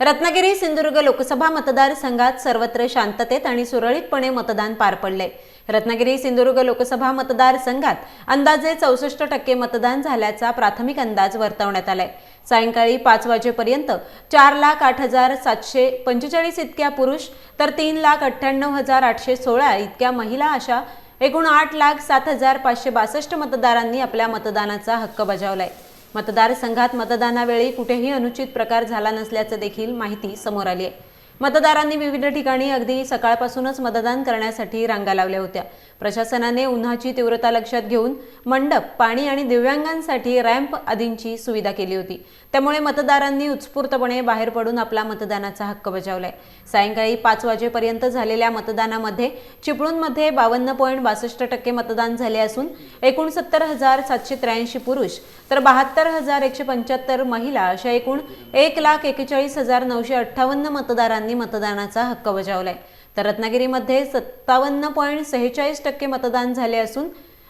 रत्नागिरी सिंधुदुर्ग लोकसभा मतदारसंघात सर्वत्र शांततेत आणि सुरळीतपणे मतदान पार पडले. रत्नागिरी सिंधुदुर्ग लोकसभा मतदारसंघात अंदाजे चौसष्ट टक्के मतदान झाल्याचा प्राथमिक अंदाज वर्तवण्यात आलाय. सायंकाळी पाच वाजेपर्यंत चार लाख आठ हजार सातशे पंचेचाळीस इतक्या पुरुष तर तीन लाख अठ्ठ्याण्णव हजार आठशे सोळा इतक्या महिला अशा एकूण आठ लाख सात हजार पाचशे बासष्ट मतदारांनी आपल्या मतदानाचा हक्क बजावलाय. मतदारसंघात मतदानावेळी कुठेही अनुचित प्रकार झाला नसल्याचं देखील माहिती समोर आली आहे. मतदारांनी विविध ठिकाणी अगदी सकाळपासूनच मतदान करण्यासाठी रांगा लावल्या होत्या. प्रशासनाने उन्हाची तीव्रता लक्षात घेऊन मंडप पाणी आणि दिव्यांगांसाठी रॅम्प आदींची सुविधा केली होती. त्यामुळे मतदारांनी उत्स्फूर्तपणे बाहेर पडून आपला मतदानाचा हक्क बजावलाय. सायंकाळी पाच वाजेपर्यंत झालेल्या मतदानामध्ये चिपळूणमध्ये बावन्न पॉईंट बासष्ट टक्के मतदान झाले असून एकोणसत्तर हजार सातशे त्र्याऐंशी पुरुष तर बहात्तर हजार एकशे पंच्याहत्तर महिला अशा एकूण एक लाख एकेचाळीस हजार नऊशे अठ्ठावन्न मतदारांनी मतदानाचा हक्क बजावलाय. तर रत्नागिरीमध्ये सत्तावन्न पॉईंट सेहेचाळीस टक्के मतदान झाले असून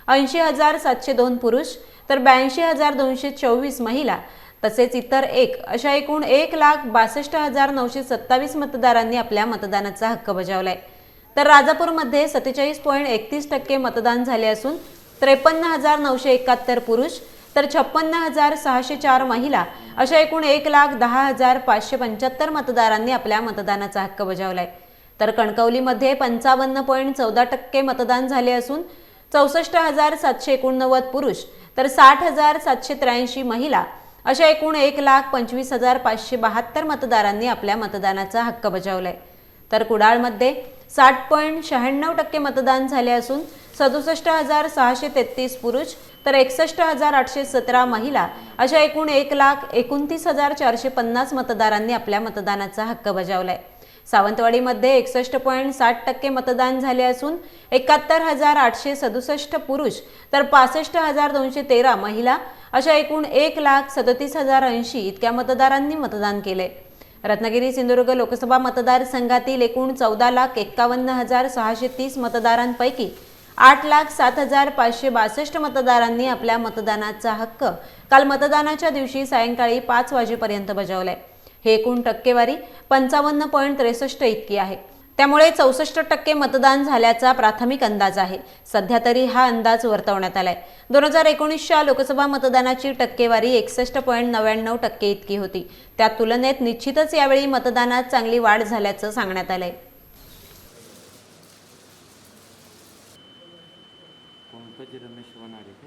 ऐंशी हजार सातशे दोन पुरुष तर ब्याऐंशी हजार दोनशे चोवीस महिला तसेच इतर एक अशा एकूण एक लाख बासष्ट हजार नऊशे सत्तावीस मतदारांनी आपल्या मतदानाचा हक्क बजावलाय. तर राजापूरमध्ये सत्तेचाळीस पॉईंट एकतीस टक्के मतदान झाले असून त्रेपन्न हजार नऊशे एकाहत्तर पुरुष तर छप्पन्न हजार सहाशे चार महिला अशा एकूण एक लाख दहा हजार पाचशे पंच्याहत्तर मतदारांनी आपल्या मतदानाचा हक्क बजावलाय. तर कणकवलीमध्ये पंचावन्न पॉईंट चौदा टक्के मतदान झाले असून चौसष्ट हजार सातशे एकोणनव्वद पुरुष तर साठ हजार सातशे त्र्याऐंशी महिला अशा एकूण एक लाख पंचवीस हजार पाचशे बहात्तर मतदारांनी आपल्या मतदानाचा हक्क बजावलाय. तर कुडाळमध्ये साठ पॉईंट शहाण्णव टक्के मतदान झाले असून सदुसष्ट हजार सहाशे तेहतीस पुरुष तर एकसष्ट हजार आठशे सतरा महिला अशा एकूण एक लाख एकोणतीस हजार चारशे पन्नास मतदारांनी आपल्या मतदानाचा हक्क बजावलाय. सावंतवाडीमध्ये एकसष्ट पॉईंट साठ टक्के मतदान झाले असून एकाहत्तर हजार आठशे सदुसष्ट पुरुष तर पासष्ट हजार दोनशे तेरा महिला अशा एकूण एक लाख सदतीस हजार ऐंशी इतक्या मतदारांनी मतदान केले रत्नागिरी सिंधुदुर्ग लोकसभा मतदारसंघातील एकूण चौदा लाख एक्कावन्न हजार सहाशे तीस मतदारांपैकी आठ लाख सात हजार पाचशे बासष्ट मतदारांनी आपल्या मतदानाचा हक्क काल मतदानाच्या दिवशी सायंकाळी पाच वाजेपर्यंत बजावलाय. हे एकूण टक्केवारी पंचावन्न पॉईंट त्रेसष्ट इतकी आहे. त्यामुळे चौसष्ट टक्के मतदान झाल्याचा प्राथमिक अंदाज आहे. सध्या तरी हा अंदाज वर्तवण्यात आलाय. दोन हजार एकोणीसच्या लोकसभा मतदानाची टक्केवारी एकसष्ट पॉईंट नव्याण्णव टक्के इतकी होती. त्या तुलनेत निश्चितच यावेळी मतदानात चांगली वाढ झाल्याचं सांगण्यात आलंय. ಶಿವಾಜಿ ರಮೇಶ್ ಶಿವನಾಡಿಗೆ